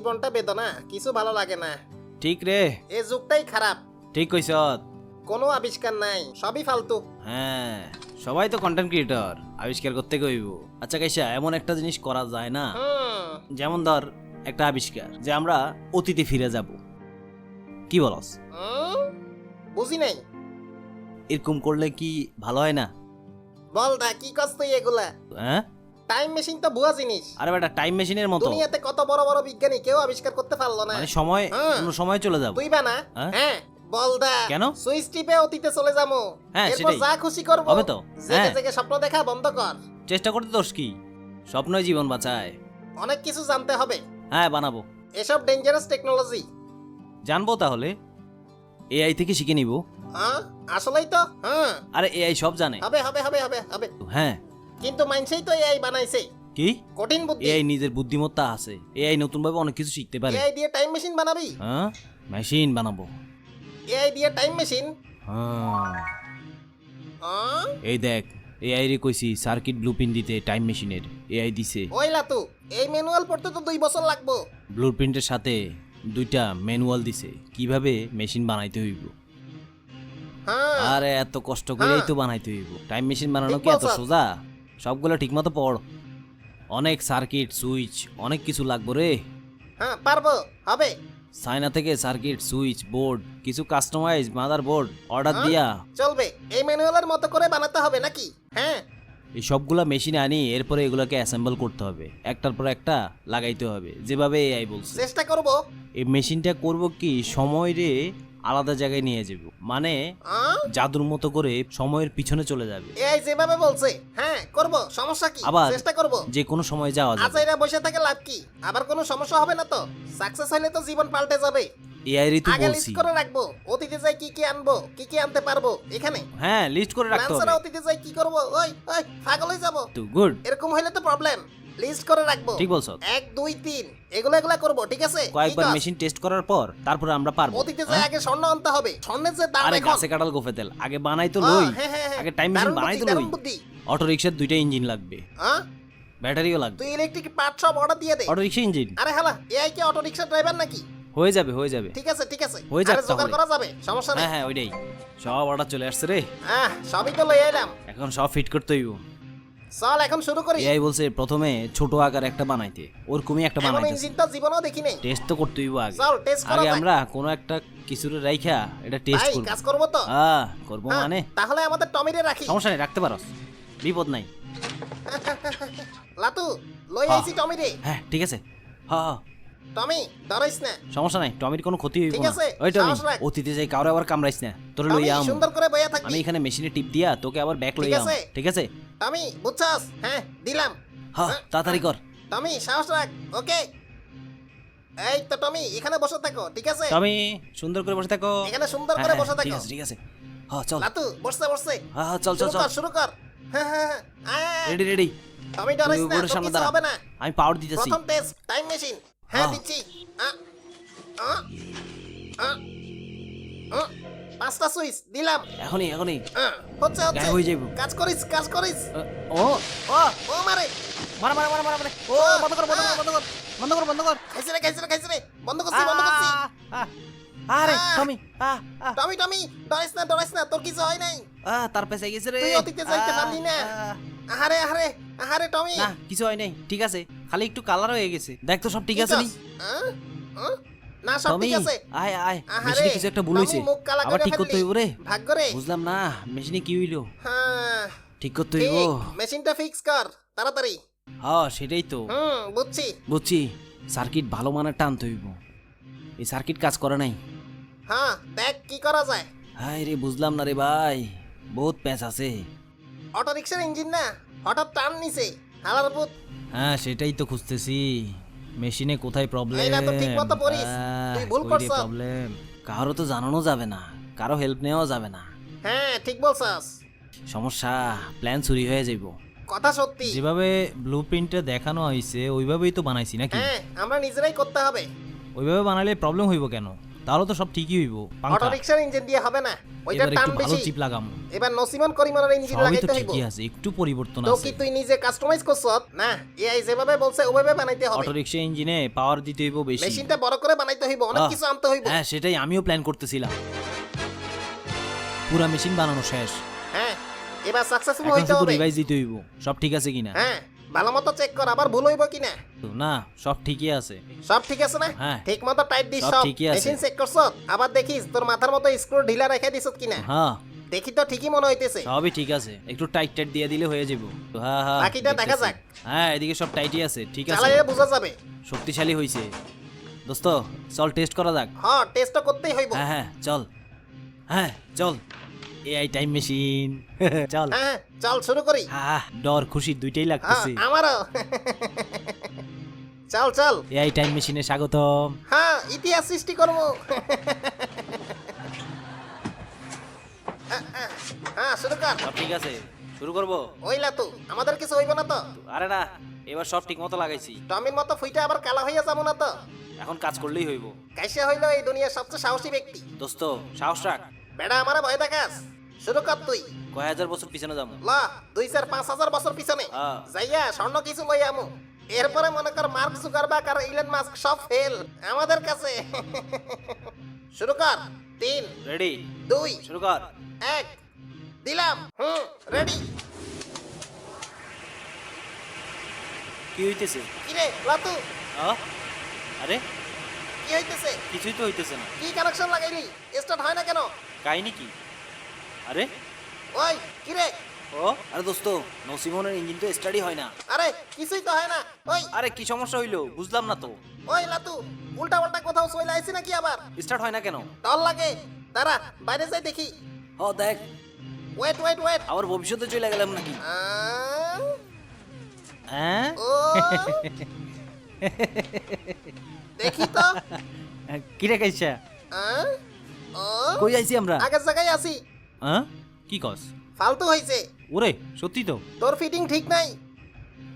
জীবনটা বেদনা কিছু ভালো লাগে না। ঠিক রে এ যুগটাই খারাপ ঠিক কইছ কোনো আবিষ্কার নাই সবই ফালতু। হ্যাঁ সবাই তো কন্টেন্ট ক্রিয়েটর আবিষ্কার করতে কইব। আচ্ছা কাইসা এমন একটা জিনিস করা যায় না। যেমন ধর একটা আবিষ্কার যে আমরা অতীতে ফিরে যাব। কি বলস? বুঝি নাই। এরকম করলে কি ভালো হয় না? বল দা কি কষ্ট এগুলা? হ্যাঁ? টাইম মেশিন তো ভুয়া জিনিস। আরে বেটা টাইম মেশিনের মতো। দুনিয়াতে কত বড় বড় বিজ্ঞানী কেউ আবিষ্কার করতে পারল না। মানে সময় হ্যাঁ। কোনো সময় চলে যাব। তুই বানা। হ্যাঁ? হ্যাঁ বল দা। কেন? সুইচ টিপে অতীতে চলে যাব। হ্যাঁ, এরপর সেটাই। যা খুশি করব হবে তো? জেগে হ্যাঁ। জেগে স্বপ্ন দেখা বন্ধ কর। চেষ্টা করতে দোষ কি? স্বপ্নই জীবন বাঁচায়। অনেক কিছু জানতে হবে। হ্যাঁ বানাবো। এসব ডেঞ্জারাস টেকনোলজি জানব তাহলে? এআই থেকে শিখে নিব। হ্যাঁ আসলেই তো হ্যাঁ। আরে এআই সব জানে। হবে হবে হবে হবে হবে। হ্যাঁ। কিন্তু মানছেই তো এআই বানাইছে কি? কঠিন বুদ্ধি। এআই নিজের বুদ্ধিমত্তা আছে। এআই নতুন ভাবে অনেক কিছু শিখতে পারে। এআই দিয়ে টাইম মেশিন বানাবি। হ্যাঁ? মেশিন বানাবো। এআই দিয়ে টাইম মেশিন হ্যাঁ। এই দেখ এআই রে কইছি সার্কিট ব্লুপ্রিন্ট দিতে টাইম মেশিনের এআই দিছে। ওই লাতু এই ম্যানুয়াল পড়তে তো দুই বছর লাগবো। ব্লুপ্রিন্টের সাথে দুইটা ম্যানুয়াল দিছে। কীভাবে মেশিন বানাইতে হইব? হ্যাঁ। আরে এত কষ্ট করেই হ্যাঁ। তো বানাইতে হইব। টাইম মেশিন বানানো কি এত সোজা? সবগুলো ঠিকমতো পড়। অনেক সার্কিট সুইচ অনেক কিছু লাগবো রে। হ্যাঁ পারব হবে। সাইনা থেকে সার্কিট সুইচ বোর্ড কিছু কাস্টমাইজ মাদার বোর্ড অর্ডার? দিয়া। চলবে এই ম্যানুয়ালের মতো করে বানাতে হবে নাকি? হ্যাঁ। এই সবগুলা মেশিনে আনি এরপরে এগুলোকে অ্যাসেম্বল করতে হবে। একটার পর একটা লাগাইতে হবে যেভাবে এআই বলছে। চেষ্টা করব। এই মেশিনটা করব কি সময় রে আলাদা জায়গায় নিয়ে যাব। মানে জাদুর মতো করে সময়ের পিছনে চলে যাবে। এআই যেভাবে বলছে হ্যাঁ করব সমস্যা কি? আবার চেষ্টা করব। যে কোনো সময় যাওয়া যাবে। এরা বসে থাকে লাভ কি? আবার কোনো সমস্যা হবে না তো? সাকসেস হলে তো জীবন পাল্টে যাবে। এআই রে তো বলছি। করে রাখব। অতীতে যাই কি কি আনব কি কি আনতে পারব এখানে? হ্যাঁ লিস্ট করে রাখতে হবে। অতীতে যাই কি করব? ওই ওই পাগল হয়ে যাব। তো গুড এরকম হইলে তো প্রবলেম লিস্ট করে রাখব। ঠিক বলছো। এক দুই তিন। এগুলো এগুলা করব ঠিক আছে? কয়েকবার? মেশিন টেস্ট করার পর তারপরে আমরা পারব। অতীতে যাই হ্যাঁ? আগে স্বর্ণ আনতে হবে স্বর্ণের যে দাম আরে এখন। গাছে কাটাল গোফে তেল। আগে বানাই তো লই। হ্যাঁ, হ্যাঁ, হ্যাঁ। আগে টাইম মেশিন দারুণ বানাই তো বুদ্ধি, লই। দারুণ বুদ্ধি। অটো রিক্সার দুইটা ইঞ্জিন লাগবে। হ্যাঁ ব্যাটারিও লাগবে। তুই ইলেকট্রিক পার্ট সব অর্ডার দিয়ে দে। অটো রিক্সা ইঞ্জিন আরে হালা এআই কি অটো রিকশা ড্রাইভার নাকি? হয়ে যাবে হয়ে যাবে। ঠিক আছে ঠিক আছে। হয়ে যাক আরে জোগাড় তাহলে। করা যাবে সমস্যা নেই। হ্যাঁ হ্যাঁ ওইটাই। সব অর্ডার চলে আসছে রে। আহ সবই তো এলাম এখন সব ফিট করতে হইব। চল এখন শুরু করি এআই বলছে প্রথমে ছোট আকার একটা বানাইতে। ওরকমই একটা এমন বানাইতে ইঞ্জিন তো জীবনেও দেখি নাই। টেস্ট তো করতে হইব আগে। চল টেস্ট করা আগে যাক আমরা কোনো একটা কিছুরে রাইখা এটা টেস্ট ভাই করব। কাজ করব তো। হ্যাঁ করব হ্যাঁ, মানে? তাহলে আমাদের টমিরে রাখি সমস্যা নেই রাখতে পারো। বিপদ নাই। লাতু লই হ্যাঁ। আইছি টমিরে। হ্যাঁ ঠিক আছে। হ্যাঁ হ্যাঁ। টমি ধরাইস না। সমস্যা নাই টমির কোনো ক্ষতি হইব না। ওই টমি অতীতে যাই কাউরে আবার কামড়াইস না তোর লইয়া আম। সুন্দর করে বইয়া আমি এখানে মেশিনে টিপ দিয়া তোকে আবার ব্যাক লইয়া আম। ঠিক আছে? টমি বুঝছাস? হ্যাঁ দিলাম। হ্যাঁ হ্যাঁ, তাড়াতাড়ি কর। টমি সাহস রাখ। ওকে। এই তো টমি এখানে বসে থাকো ঠিক আছে? টমি সুন্দর করে বসে থাকো। এখানে সুন্দর হ্যাঁ, করে হ্যাঁ, বসে ঠিক আছে ঠিক আছে। হ্যাঁ চল। লাতু বসছে বসছে। হ্যাঁ হ্যাঁ চল চল চল। শুরু কর। হ্যাঁ হ্যাঁ হ্যাঁ আয়, আয়। রেডি রেডি টমি ডরাইস না হবে না। আমি পাওয়ার দিতেছি। প্রথম টেস্ট টাইম মেশিন হ্যাঁ। দিচ্ছি পাঁচটা সুইচ দিলাম এখনই এখনই। আ, হচ্ছে হচ্ছে। হয়ে যাইবো। কাজ করিস কাজ করিস। ও? ও ও মারে। মারা মারা মারা মারা মারা। ও। বন্ধ কর বন্ধ কর বন্ধ কর বন্ধ কর বন্ধ কর। খাইছে রে খাইছে রে খাইছে রে। বন্ধ করছি বন্ধ করছি। আরে। টমি টমি টমি ডরাইস না ডরাইস না তোর কিছু হয় নাই। আহ, তার পেছে গেছে রে। তুই অতীতে যাইতে পারলি না। আহ, আহারে আহারে আহারে টমি। না কিছু হয় নাই ঠিক আছে। খালি একটু কালার হয়ে গেছে। দেখ তো সব ঠিক আছে নি? না সব ঠিক আছে। আয় আয় মেশিনে কিছু একটা ভুল হইছে আবার ঠিক করতে। হইব রে। ভাগ্য রে বুঝলাম না মেশিনে কি হইল? হ্যাঁ। ঠিক করতে হইব। মেশিনটা ফিক্স কর তাড়াতাড়ি। হ্যাঁ সেটাই তো। হুম বুঝছি। বুঝছি সার্কিট ভালো মানের টানতে হইব। এই সার্কিট কাজ করে নাই। হ্যাঁ দেখ কি করা যায়। হাই রে বুঝলাম না রে ভাই বহুত প্যাঁচ আছে। অটো রিক্সার ইঞ্জিন না হঠাৎ টান নিছে হালার পুত হ্যাঁ সেটাই তো খুঁজতেছি। মেশিনে কোথায় প্রবলেম এই না তো ঠিকমতো পড়িস। তুই ভুল করছ। প্রবলেম কারও তো জানানো যাবে না কারও হেল্প নেওয়া যাবে না। হ্যাঁ ঠিক বলছাস। সমস্যা প্ল্যান চুরি হয়ে যাইব। কথা সত্যি। যেভাবে ব্লু প্রিন্টে দেখানো হয়েছে ওইভাবেই তো বানাইছি নাকি? হ্যাঁ আমরা নিজেরাই করতে হবে। ওইভাবে বানালে প্রবলেম হইব কেন? তাহলে তো সব ঠিকই হইব অটো রিক্সার ইঞ্জিন দিয়ে হবে না? ওইটা টান বেশি। চিপ লাগাম। এবার নসিমন করিমানের ইঞ্জিন লাগাইতে হইব। ঠিকই আছে একটু পরিবর্তন আছে। তো কি তুই নিজে কাস্টমাইজ করছ? না এআই যেভাবে বলছে ওভাবে বানাইতে হবে। অটো রিক্সা ইঞ্জিনে পাওয়ার দিতে হইব বেশি। মেশিনটা বড় করে বানাইতে হইব অনেক কিছু আনতে হইব। হ্যাঁ সেটাই আমিও প্ল্যান করতেছিলাম। পুরা মেশিন বানানো শেষ। হ্যাঁ এবার সাকসেসফুল হইতে হবে। রিভাইজ দিতে হইব সব ঠিক আছে কিনা? হ্যাঁ। ভালো মতো চেক কর আবার ভুল হইব কিনা? না সব ঠিকই আছে। সব ঠিক আছে না? হ্যাঁ। ঠিক মতো টাইট দিস সব সব। ঠিকই আছে। মেশিন চেক করছ? আবার দেখিস তোর মাথার মতো স্ক্রু ঢিলা রেখে দিছ কিনা? হ্যাঁ। দেখি তো ঠিকই মনে হইতেছে। সবই ঠিক আছে। একটু টাইট টাইট দিয়ে দিলে হয়ে যাব হ্যাঁ হ্যাঁ বাকিটা দেখা দেখতেছি। যাক। হ্যাঁ এদিকে সব টাইটই আছে ঠিক আছে। চালাইলে বোঝা যাবে। শক্তিশালী হইছে। দোস্ত চল টেস্ট করা যাক। হ্যাঁ টেস্ট তো করতেই হইব। হ্যাঁ হ্যাঁ চল। হ্যাঁ চল। এআই টাইম মেশিন চল। হ্যাঁ চল শুরু করি। ডর খুশি দুইটাই হ্যাঁ লাগতেছে। আমারও। চল চল। এআই টাইম মেশিনে স্বাগতম। হ্যাঁ ইতিহাস সৃষ্টি করব। হ্যাঁ শুরু কর। সব ঠিক আছে শুরু করব? ওইলা তো আমাদের কিছু হইব না তো? আরে না এবার সব ঠিক মতো লাগাইছি। টমির মতো ফুইটা আবার কালা হইয়া যাব না তো? এখন কাজ করলেই হইব। কাইসে হইল এই দুনিয়ার সবচেয়ে সাহসী ব্যক্তি। দোস্ত সাহস রাখ। বেড়া আমার ভয় দেখাস। শুরু কর তুই। কয় হাজার বছর পিছনে যাব? ল দুই চার পাঁচ হাজার বছর পিছনে। হ্যাঁ। যাইয়া স্বর্ণ কিছু লই আমু। এরপরে মনে কর মার্ক জুকারবার্গ আর ইলন মাস্ক সব ফেল। আমাদের কাছে। শুরু কর। তিন রেডি দুই শুরু কর। এক। দিলাম। হুম রেডি কি হইতেছে? কিরে লাতু। আ? আরে? কি হইতেছে? কিছুই তো হইতেছে না। কি কানেকশন লাগাইলি? স্টার্ট হয় না কেন? কাহিনী কি? আরে? ওই কিরে ও? আরে দোস্ত নসিমনের ইঞ্জিন তো স্টাডি হয় না। আরে কিছুই তো হয় না। ওই। আরে কি সমস্যা হইল? বুঝলাম না তো। ওই লাতু উল্টা পাল্টা কোথাও চলে আইছি নাকি আবার? স্টার্ট হয় না কেন? ডর লাগে। দাঁড়া বাইরে যাই দেখি। ও দেখ। ওয়েট ওয়েট ওয়েট আবার ভবিষ্যতে চলে গেলাম নাকি? হ্যাঁ? ও। দেখি তো। কি রে কাইছা কই আইছি আমরা? আগের জায়গায় আছি। হ্যাঁ? কি কস? ফালতু হয়েছে ওরে সত্যি তো? তোর ফিটিং ঠিক নাই?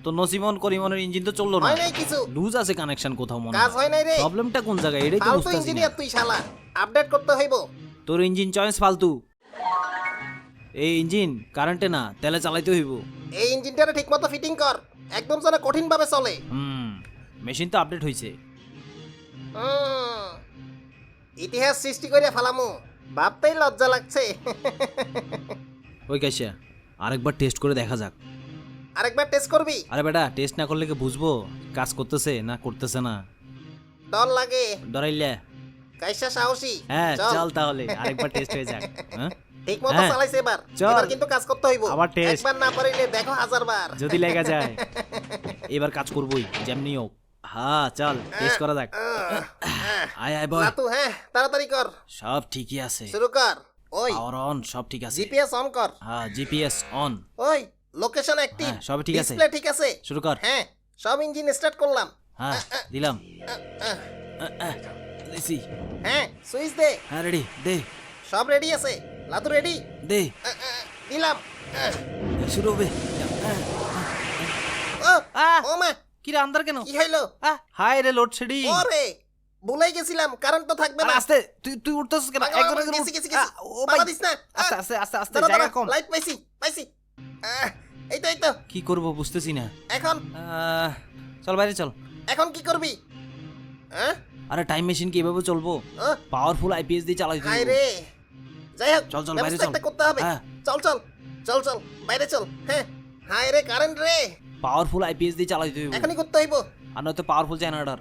তো নসিমন করিমনের ইঞ্জিন তো চলল না। হয় নাই কিছু? লুজ আছে কানেকশন কোথাও মনে কাজ হয় নাই রে। প্রবলেমটা কোন জায়গায়? এটাই তো ফালতু বুঝতেছি ইঞ্জিনিয়ার তুই শালা। আপডেট করতে হইব। তোর ইঞ্জিন চয়েস ফালতু। এই ইঞ্জিন কারেন্টে না তেলে চালাইতে হইব। এই ইঞ্জিনটারে ঠিকমতো ফিটিং কর। একদম যেন কঠিন ভাবে চলে। হুম মেশিন তো আপডেট হইছে। ইতিহাস সৃষ্টি করে ফালামু। ভাবতেই লজ্জা লাগছে। ওই কাইসা আরেকবার টেস্ট করে দেখা যাক। আরেকবার টেস্ট করবি? আরে বেটা টেস্ট না করলে কি বুঝব? কাজ করতেছে না করতেছে না? ডর লাগে। ডরাইলে? কাইসা সাহসী? হ্যাঁ চল। তাহলে আরেকবার টেস্ট হয়ে যাক হ্যাঁ? ঠিক মতো হ্যাঁ। চালাইছে এবার। এবার কিন্তু কাজ করতে হইব। আবার test। একবার না পারিলে দেখো হাজার বার যদি লেগে যায়। এবার কাজ করবই যেমনি হোক। হ্যাঁ চল টেস্ট করা যাক। আয় আয় বয় লাতু হ্যাঁ তাড়াতাড়ি কর। সব ঠিকই আছে। শুরু কর। ওই পাওয়ার অন সব ঠিক আছে। জিপিএস অন কর। হ্যাঁ জিপিএস অন ওই লোকেশন অ্যাক্টিভ সবই ঠিক আছে। ডিসপ্লে ঠিক আছে। শুরু কর। হ্যাঁ সব ইঞ্জিন স্টার্ট করলাম। হ্যাঁ দিলাম। দিছি। হ্যাঁ সুইচ দে। হ্যাঁ রেডি দে। সব রেডি আছে। লাতু রেডি দে। দিলাম। শুরু হবে! ও মা কি রে আন্দার কেন? কি হইল? হাই রে লোডশেডিং। ওরে ভুলাই গেছিলাম কারেন্ট তো থাকবে না। আস্তে তুই তুই উঠতেছিস কেন? একবার একবার গেছি, গেছি। ও বাবা ভাই দিস না। আস্তে আস্তে আস্তে আস্তে জায়গা কম। লাইট পাইছি পাইছি। এই তো এই তো। কি করব বুঝতেছি না। এখন? আহ, চল বাইরে চল। এখন কি করবি? হ্যাঁ আরে টাইম মেশিন কি এভাবে চলবো? পাওয়ারফুল আইপিএস দিয়ে চালাই হায় রে। যাই হোক চল, চল, বাইরে চল। করতে হবে। হ্যাঁ। চল চল চল চল বাইরে চল। হ্যাঁ হায় রে কারেন্ট রে। পাওয়ারফুল আইপিএস দিয়ে চালাই দিব এখনই করতে হইব। আর নয়তো পাওয়ারফুল জেনারেটর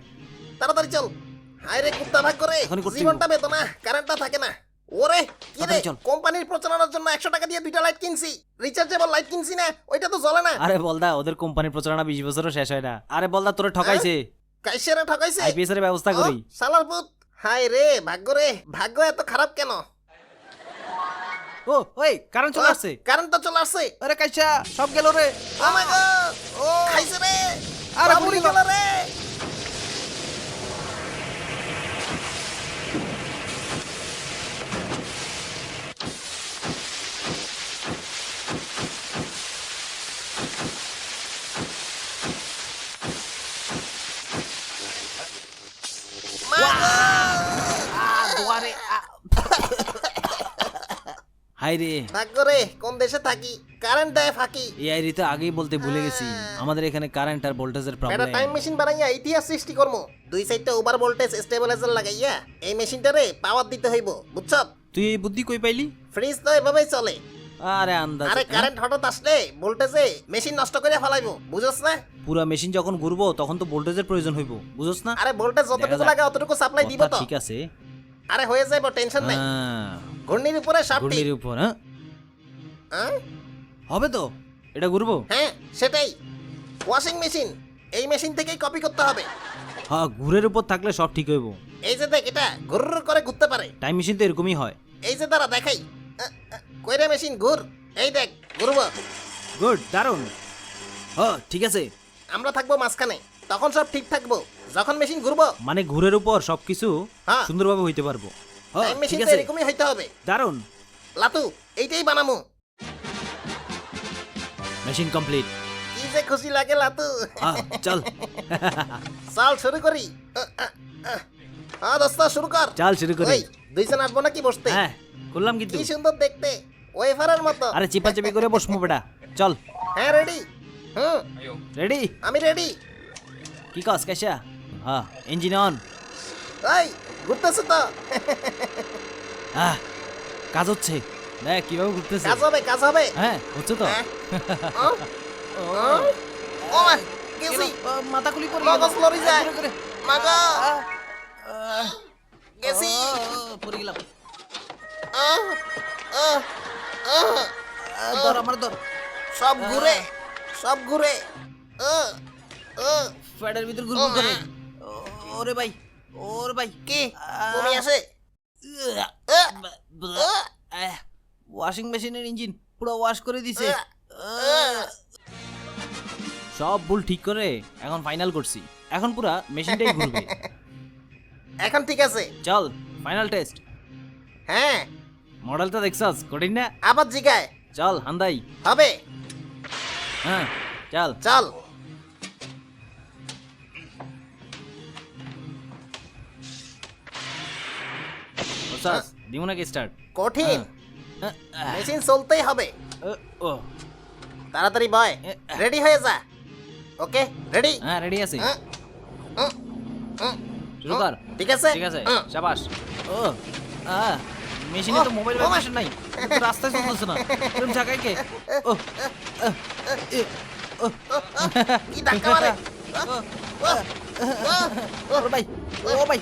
তাড়াতাড়ি চল। হায় রে কুত্তা ভাগ করে। জীবনটা বেদনা কারেন্টটা থাকে না। ওরে কি রে? কোম্পানির প্রচারণার জন্য একশো টাকা দিয়ে দুইটা লাইট কিনছি। রিচার্জেবল লাইট কিনছি না ওইটা তো জ্বলে না। আরে বলদা ওদের কোম্পানির প্রচারণা বিশ বছরও শেষ হয় না। আরে বলদা তোরে ঠকাইছে। কাইসেরা ঠকাইছে? আইপিএস এর ব্যবস্থা করি। শালার পুত হায় রে ভাগ্য রে। ভাগ্য এত খারাপ কেন? ও ওই কারণ চলে আসছে। কারণ তো চলে আসছে। আরে কাইসা সব গেল রে। ও গড ও খাইছে রে। আরে পুরি। গেল রে মা গো! হাই রে ভাগ্য রে কোন দেশে থাকি? কারেন্ট দেয় ফাঁকি। এআই রে তো আগেই বলতে ভুলে গেছি। আমাদের এখানে কারেন্ট আর ভোল্টেজের প্রবলেম টাইম মেশিন বানাইয়া ইতিহাস সৃষ্টি করব দুই সাইডটা ওভার ভোল্টেজ স্টেবিলাইজার লাগাইয়া এই মেশিনটারে পাওয়ার দিতে হইব বুঝছ? তুই এই বুদ্ধি কই পাইলি? ফ্রিজ তো এভাবেই চলে। আরে আন্দাজ আরে কারেন্ট হঠাৎ আসলে ভোল্টেজে মেশিন নষ্ট করে ফেলাইবো বুঝছ না? পুরা মেশিন যখন ঘুরবো তখন তো ভোল্টেজের প্রয়োজন হইব বুঝছ না? আরে ভোল্টেজ যতটুকু লাগে অতটুকু সাপ্লাই দিব তো। ঠিক আছে। আরে হয়ে যাইব টেনশন নাই। হ্যাঁ, ঘূর্ণির উপরে সব ঠিক ঘূর্ণির উপর হ্যাঁ? হ্যাঁ? হবে তো? এটা ঘুরবো? হ্যাঁ সেটাই। ওয়াশিং মেশিন এই মেশিন থেকেই কপি করতে হবে। হ্যাঁ ঘুরের উপর থাকলে সব ঠিক হইব। এই যে দেখ এটা ঘুর করে ঘুরতে পারে। টাইম মেশিন তো এরকমই হয়। এই যে দাঁড়া দেখাই। কইরে মেশিন ঘুর। এই দেখ ঘুরব। গুড দারুণ হ্যাঁ ঠিক আছে। আমরা থাকব মাঝখানে। তখন সব ঠিক থাকব। যখন মেশিন ঘুরবো। মানে ঘুরের উপর সবকিছু হ্যাঁ। সুন্দরভাবে হইতে পারব। টাইম মেশিন তো এরকমই হইতে হবে। দারুণ লাতু এইটাই বানামু। Machine complete. কি যে খুশি লাগে লাতু। চল। চল শুরু করি। হ্যাঁ দোস্ত শুরু কর। চল শুরু করি। দুইজন আসব নাকি বসতে? হ্যাঁ করলাম কিন্তু। কি সুন্দর দেখতে। ওয়েফারের মতো। আরে চিপাচাপি করে বসমু বেটা। চল। হ্যাঁ রেডি। হুম। রেডি? আমি রেডি। কি কস কেশা হ্যাঁ ইঞ্জিন অন। এই ঘুরতেছে তো? হ্যাঁ কাজ হচ্ছে। দেখ কীভাবে ঘুরতেছে। কাজ হবে কাজ হবে। হ্যাঁ হচ্ছে তো। হ্যাঁ। ও, মা, গেছি মাথা খুলি করে মগজ লড়ি যায়। মাগো গেছি। পড়ে গেলাম। আহ, আহ, আহ, ধর আমার ধর। সব ঘুরে সব ঘুরে। আহ, আহ, ফ্যাটের ভিতর ঘুরঘুর করে ওরে ভাই। ওরে ভাই কি আসে আহ, ওয়াশিং মেশিনের ইঞ্জিন পুরো ওয়াশ করে দিছে. আহ, আহ। সব ভুল ঠিক করে এখন ফাইনাল করছি। এখন পুরা মেশিনটাই ঘুরবে। এখন ঠিক আছে। চল ফাইনাল টেস্ট হ্যাঁ। মডেলটা দেখছস? কঠিন না? আবার জিগায়। চল হান্দাই। হবে। হ্যাঁ চল। চল। ওসাস দিমু নাকি স্টার্ট কঠিন হ্যাঁ। মেশিন চলতেই হবে ও তাড়াতাড়ি বয় রেডি হয়ে যা ওকে রেডি হ্যাঁ রেডি আছে শুরু কর ঠিক আছে ঠিক আছে। শাবাশ ও আ মেশিনে তো মোবাইল ভাইব্রেশন নাই রাস্তায় চলতেছে না এরকম জায়গায় কে ও কি ধাক্কা মারে ও, ও ভাই ও ভাই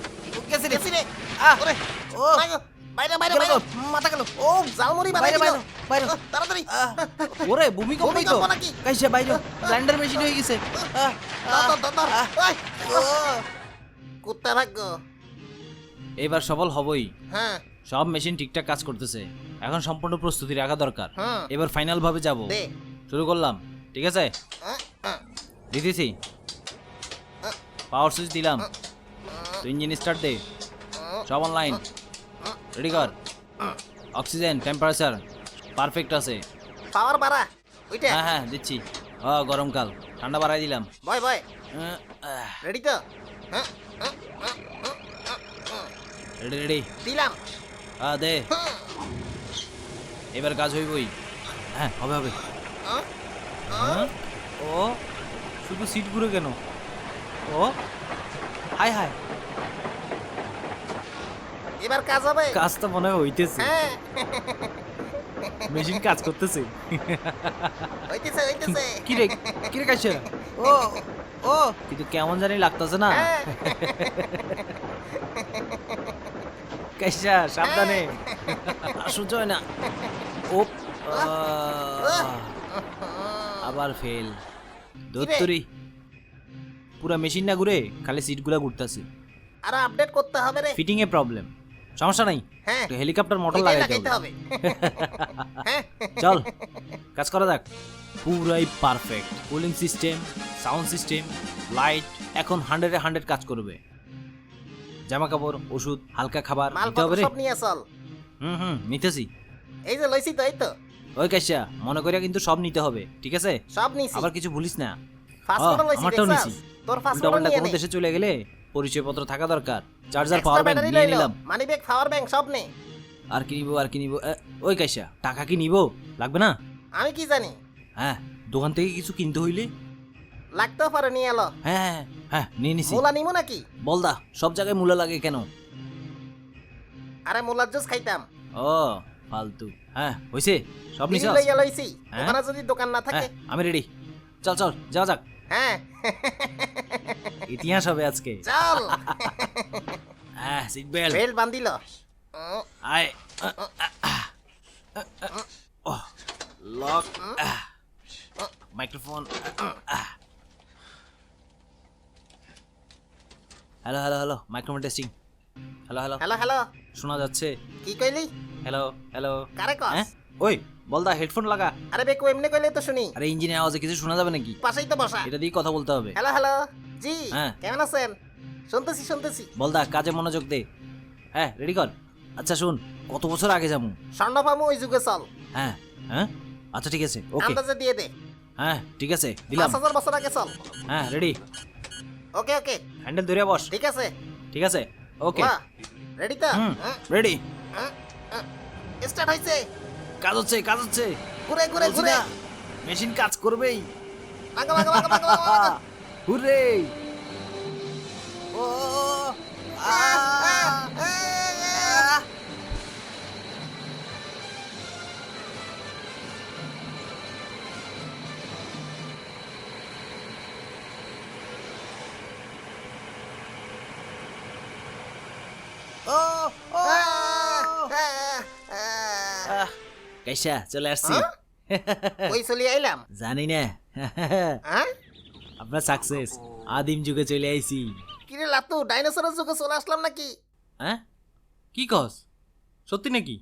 গেছে রে আহ, ওরে ও মাগো, বাইরে বাইরে বাইরে তো, মাথা গেল। ও জালমুড়ি বাইরে, বাইরে, বাইরে। তাড়াতাড়ি। ওরে ভূমিকম্প তো। কাইছে বাইরে। মেশিন হয়ে গেছে। কুত্তা ভাগ্য। এবার সফল হবই। হ্যাঁ। সব মেশিন ঠিকঠাক কাজ করতেছে। এখন সম্পূর্ণ প্রস্তুতি রাখা দরকার। এবার ফাইনাল ভাবে যাব শুরু করলাম। ঠিক আছে? দিতেছি। পাওয়ার সুইচ দিলাম। তো ইঞ্জিন স্টার্ট দে। সব অনলাইন রেডি কর অক্সিজেন টেম্পারেচার পারফেক্ট আছে। পাওয়ার বাড়া ওইটা। হ্যাঁ হ্যাঁ দিচ্ছি। ও গরমকাল ঠান্ডা বাড়াই দিলাম। বয় বয়। রেডি তো? হ্যাঁ রেডি রেডি দিলাম। হ্যাঁ দে। এবার কাজ হইবই। হ্যাঁ হবে হবে। হ্যাঁ? ও শুধু সিট ঘুরে কেন? ও হাই হাই। এবার কাজ হবে? কাজ তো মনে হয় হইতেছে। হ্যাঁ। মেশিন কাজ করতেছে। হইতেছে হইতেছে। কি রে কি রে কাছে ও ও। কিন্তু কেমন জানি লাগতেছে না। হ্যাঁ, কাইসা সাবধানে। হয়। না। ও আবার ফেল। দত্তরি পুরা মেশিন না ঘুরে খালি সিটগুলা ঘুরতেছে। আর আপডেট করতে হবে রে। ফিটিং এ প্রবলেম সমস্যা নাই। হ্যাঁ। একটু হেলিকপ্টার মোটর লাগাইতে হবে। হ্যাঁ চল কাজ করা যাক। পুরাই perfect cooling system sound system light এখন হান্ড্রেডে হান্ড্রেড কাজ করবে। জামা কাপড় ওষুধ হালকা খাবার নিতে হবে রে। সব নিয়ে চল হুম হুম নিতেছি। এই যে লইছি তো এই তো। ওই কাইসা মনে করিয়া কিন্তু সব নিতে হবে ঠিক আছে? সব নিছি। আবার কিছু ভুলিস না। ফাস্ট লইছি আমারটাও নিছি। তোর ফাস্ট নিয়ে কোনো দেশে চলে গেলে পরিচয়পত্র থাকা দরকার। চার্জার পাওয়ার ব্যাংক নিয়ে নিলাম। মানি ব্যাগ পাওয়ার ব্যাংক সব নে। আর কি নিব আর কি নিব? এ, ওই কাইসা টাকা কি নিব? লাগবে না? আমি কি জানি? হ্যাঁ দোকান থেকে কিছু কিনতে হইলে? লাগতেও পারে নিয়ে এলো। হ্যাঁ হ্যাঁ হ্যাঁ নিয়ে নিছি। মোলা নিমো নাকি? বলদা সব জায়গায় মূলা লাগে কেন? আরে মোলার জুস খাইতাম। ও ফালতু। হ্যাঁ হইছে সব বিড়ি নিছাস? লইয়া লইছি। হ্যাঁ? ওখানে যদি দোকান না থাকে। হ্যাঁ আমি রেডি চল চল যাওয়া যাক। হ্যাঁ। ইতিহাস হবে আজকে। চল। হ্যাঁ সিট বেল্ট বেল্ট বান্ধিল। আয়। Lock microphone hello hello hello microphone testing hello hello hello hello শোনা যাচ্ছে। কি কইলি? হ্যালো হ্যালো কারে কস? হ্যাঁ? ওই বলদা হেডফোন লাগা। আরে বেকু এমনি কইলে তো শুনি। আরে ইঞ্জিনের আওয়াজে কিছু শোনা যাবে নাকি? পাশেই তো বসা। এটা দিয়ে কথা বলতে হবে। Hello hello. জি হ্যাঁ। কেমন আছেন? শুনতেছি শুনতেছি। বলদা কাজে মনোযোগ দে। হ্যাঁ রেডি কর। আচ্ছা শুন কত বছর আগে যাব? স্বর্ণপামু ওই যুগে চল। হ্যাঁ হ্যাঁ? আচ্ছা ঠিক আছে ওকে। আন্দাজে দিয়ে দে। হ্যাঁ ঠিক আছে দিলাম। পাঁচ হাজার বছর আগে চল। হ্যাঁ রেডি। ওকে ওকে। হ্যান্ডেল ধরে বস। ঠিক আছে। ঠিক আছে ওকে। রেডি তো? হুম রেডি। স্টার্ট হয়েছে কাজ হচ্ছে কাজ হচ্ছে ঘুরে ঘুরে ঘুরে মেশিন কাজ করবেই আগা আগা আগা আগা আগা ও Oh, oh. Ah. কাইসা চলে আসছি। ওই চলে আইলাম? জানি না। হ্যাঁ? আপনার সাকসেস আদিম যুগে চলে আইছি। কিরে লাতু ডাইনোসরের যুগে চলে আসলাম নাকি? হ্যাঁ? কি কস? সত্যি নাকি?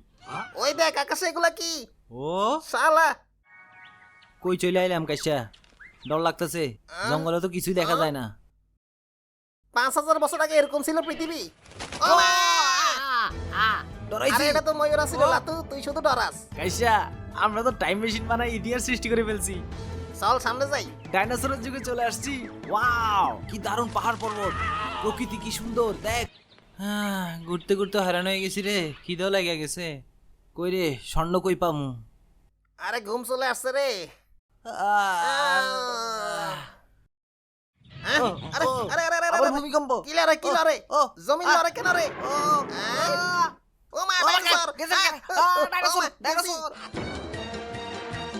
ওই দেখ আকাশে এগুলা কি? ও? শালা। কই চলে আইলাম কাইসা ডর লাগতেছে। জঙ্গলে তো কিছুই দেখা যায় না। পাঁচ হাজার বছর আগে এরকম ছিল পৃথিবী। ও! ডরাইছি। এটা তো ময়ূর লাতু তুই শুধু ডরাস। কাইসা আমরা তো টাইম মেশিন বানাই ইতিহাস সৃষ্টি করে ফেলছি। চল সামনে যাই। ডাইনোসরের যুগে চলে আসছি। ওয়াও কি দারুণ পাহাড় পর্বত। প্রকৃতি কি সুন্দর দেখ। হ্যাঁ ঘুরতে ঘুরতে হয়রান হয়ে গেছি রে। খিদেও লেগে গেছে। কই রে স্বর্ণ কই পামু? আরে ঘুম চলে আসছে রে। হ্যাঁ? আরে ও, আরে আরে আরে আবার আরে ভূমিকম্প কি লারে কি লারে ও, জমিন আহ, লারে কেন রে ও, হ্যাঁ? ও মা ও, ডাইনোসর গেছে, আহ, গেছে, আহ, ও, ডাইনোসর, ও মা, দেখছি। ডাইনোসর।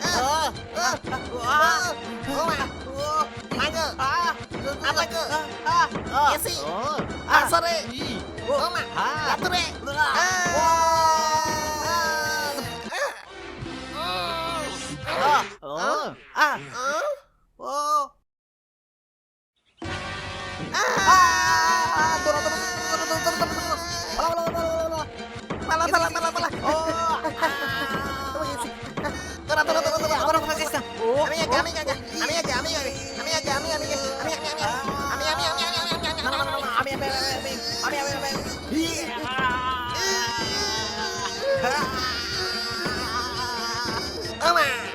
আহ, আহ, আহ, ও মা, মাগো, আপাগো, গেছি। আসরে, ও মা, লাতুরে, আহ, আহ, আহ, পালা, পালা, পালা, পালা। ও গেছি। তোরা, তোরা, তোরা, তোরা, তোরা, তোরা। আমি আগে, আমি আগে, আমি আগে, আমি আগে, আমি আগে, আমি আগে, আমি আগে, আমি আগে, আমি আগে, আমি, আমি, আমি, আমি, আমি, আমি, আমি, আমি, আমা। আহ,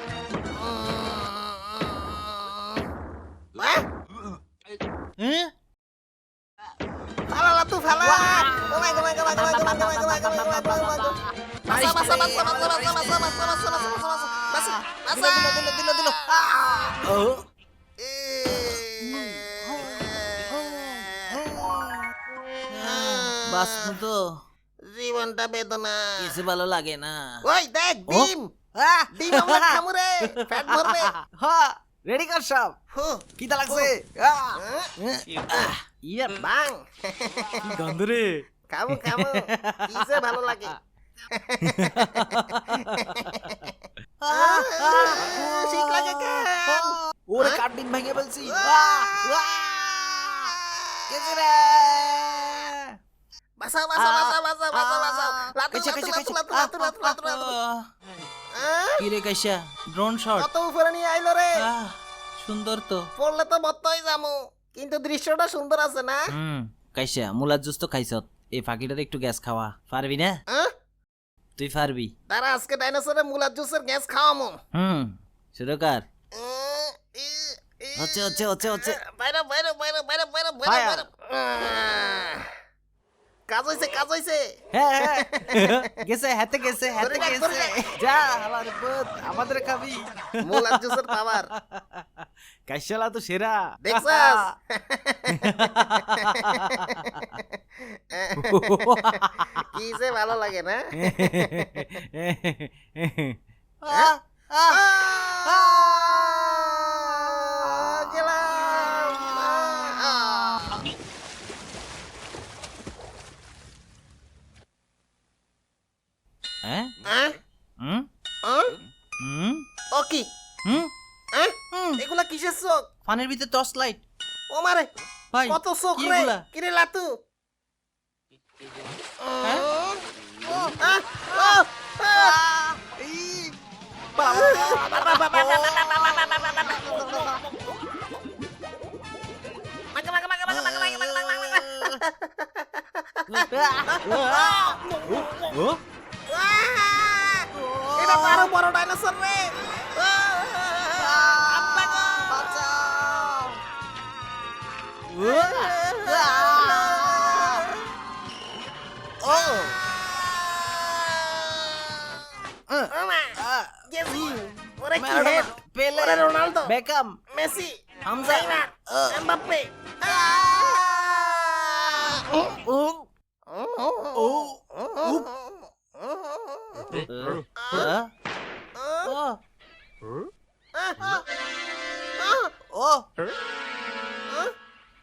কিছু ভালো লাগে না। ওই দেখ ডিম। ডিম আমরা খামু রে পেট ভরবে। রেডি কর সব। কি কিতা লাগছে। ইয়া বাং। গন্ধ রে। খামু খামু কি যে ভালো লাগে? ঠিক লাগে কেন? ওরে হ্যাঁ? ডিম ভেঙে ফেলছি। কেছে রে? বাসা বাসা বাসা বাসা বাসা লাতু কাইসা, লাতু কাইসা, লাতু কাইসা। লাতু লাতু লাতু লাতু লাতু আহ, কি রে কাইসা ড্রোন শট কত উপরে নিয়ে আইলো রে সুন্দর তো পড়লে তো বত্তই যামু কিন্তু দৃশ্যটা সুন্দর আছে না হুম কাইসা মুলার জুস তো খাইছত এই ফাঁকিটাতে একটু গ্যাস খাওয়া পারবি না? তুই পারবি তারা আজকে ডাইনোসরের মুলার জুসের গ্যাস খাওয়ামু হুম শুরু কর উম, ই, ই, হচ্ছে হচ্ছে হচ্ছে হচ্ছে বাইরে বাইরে বাইরে বাইরে বাইরে বাইরে কাজ হইছে কাজ হইছে। হ্যাঁ হ্যাঁ। গেছে হাতে গেছে হাতে গেছে। যা আমার পুত আমাদের খাবি মোলার জুসের পাওয়ার কাইশালা তো সেরা। দেখছাস? কি যে ভালো লাগে না। Panir bintang tos light. Oh mare. Bye. Foto sokre. Kiri latu. Ini baru baru dinosaurus. Ronaldo Beckham Messi Hamza Mbappe ഓ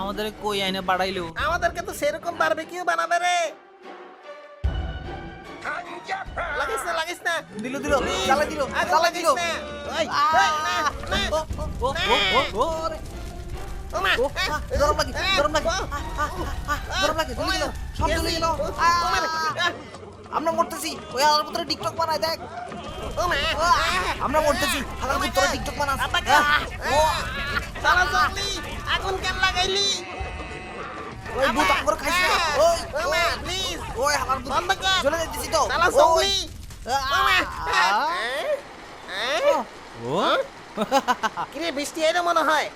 আমাদের কই আইনে বাড়াইলো? আমাদেরকে তো সেরকম বারবিকিউ বানাবে রে। লাগিস না লাগিস না। দিল দিল দিল দিল। আমরা মরতেছি। ওই আলার ভিতরে টিকটক বানায় দেখ। আমরা মরতেছি। আলার টিকটক বানাস। আগুন কেন লাগাইলি? ওই ভূত আমরা খাইছ। না ওই ও মা, please, ওই পুত্র বন্ধ কর। জ্বলে যাইতেছি তো। শালা ওই, জঙ্গলি, ও? কিরে বৃষ্টি এলো মনে হয়?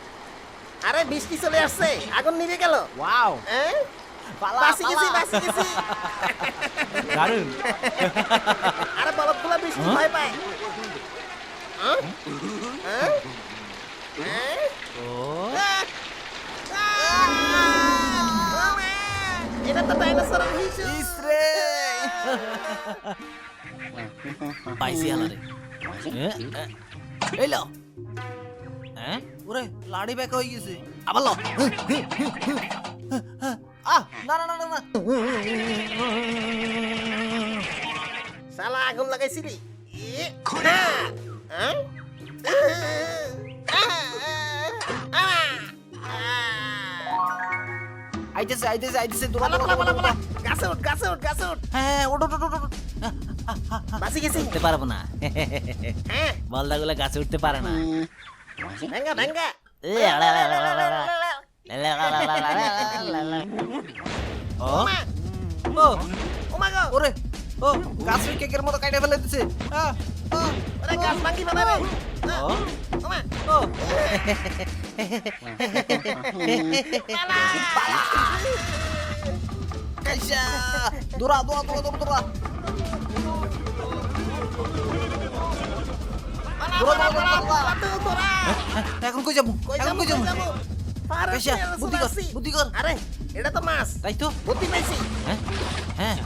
আরে বৃষ্টি চলে আসছে। আগুন নিভে গেল। ওয়াও। হ্যাঁ পালা বাসি গেছি বাসি গেছি। দারুণ আরে বলদগুলো বৃষ্টি হ্যাঁ? ভয় পায়। হ্যাঁ? এটা পাইছি আলারে এই লো হ্যাঁ ওরে লাড়ি ব্যাক হয়ে গেছে আবার আহ না না না না লাগাইছিলি হ্যাঁ! আইতেছে আইতেছে আইতেছে দৌড়া দৌড়া দৌড়া দৌড়া গাছে উঠ গাছে উঠ গাছে উঠ হ্যাঁ ওঠ ওঠ ওঠ বাসি গেছি উঠতে পারব না হ্যাঁ বলদাগুলো গাছে উঠতে পারে না ভাঙ্গা ভাঙ্গা ও ও ও মা গো ওরে ও গাছ কেকের মতো কাটে ফেলে দিছে কাইসা দৌড়া দৌড়া দৌড়া দৌড়া দৌড়া দৌড়া, দৌড়া, দৌড়া, দৌড়া। এখন কই যাব এখন কই যাব কাইসা বুদ্ধি কর বুদ্ধি কর আরে এটা তো মাছ তাই তো বুদ্ধি পাইছি হ্যাঁ হ্যাঁ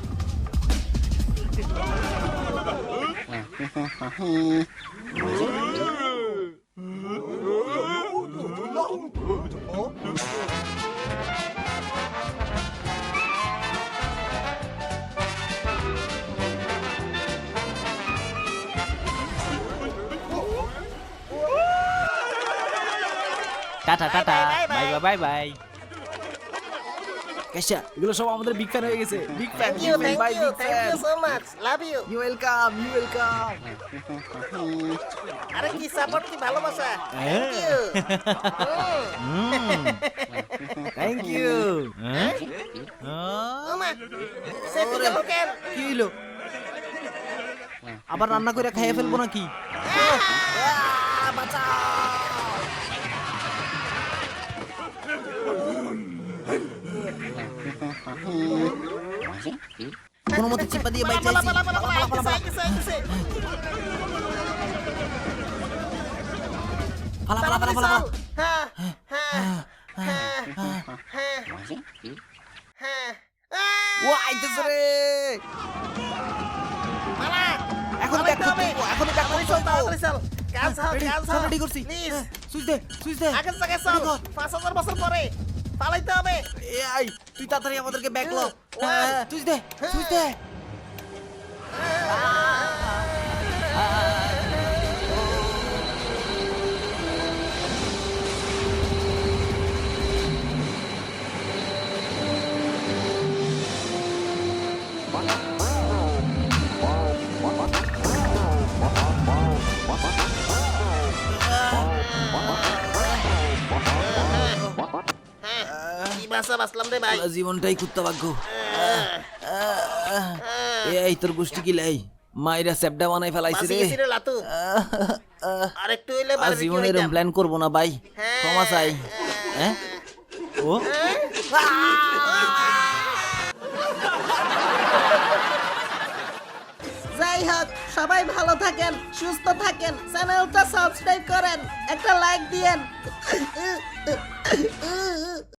ta ta ta ta bye bye bye bye. এগুলো সব আমাদের বিগ ফ্যান হয়ে গেছে। Big fan so much love you you welcome you welcome আরে কি সাপোর্ট কি ভালোবাসা। থ্যাংক ইউ থ্যাংক ইউ ওমা কি আবার রান্না করে খাইয়ে ফেলব নাকি? কোনো মতে চিপা দিয়ে পালা পালা পালা পালা হ্যাঁ হ্যাঁ হ্যাঁ হ্যাঁ হ্যাঁ ও আইতেছে রে পালা এখন ব্যাক করতে হবে। ব্যাক করতে চল, তাড়াতাড়ি চল। কাজ হও, কাজ সব রেডি করছি হ্যাঁ, সুইচ দে সুইচ দে আগের জায়গায় চল। Ready কর। পাঁচ হাজার বছর পরে পালাইতে হবে। এ আই তুই তাড়াতাড়ি আমাদেরকে ব্যাক ল. হ্যাঁ সুইচ দে সুইচ দে। রে ভাই। জীবনটাই কুত্তা ভাগ্য। এই তোর গোষ্ঠী কি লাই মাইরা সেপডা বানাই ফেলাইছে রে। গেছি রে লাতু। আর হইলে আর জীবনে এরকম প্ল্যান করব না ভাই। হ্যাঁ। ক্ষমা চাই। হ্যাঁ? ও? যাই হোক সবাই ভালো থাকেন সুস্থ থাকেন চ্যানেলটা সাবস্ক্রাইব করেন একটা লাইক দিয়েন।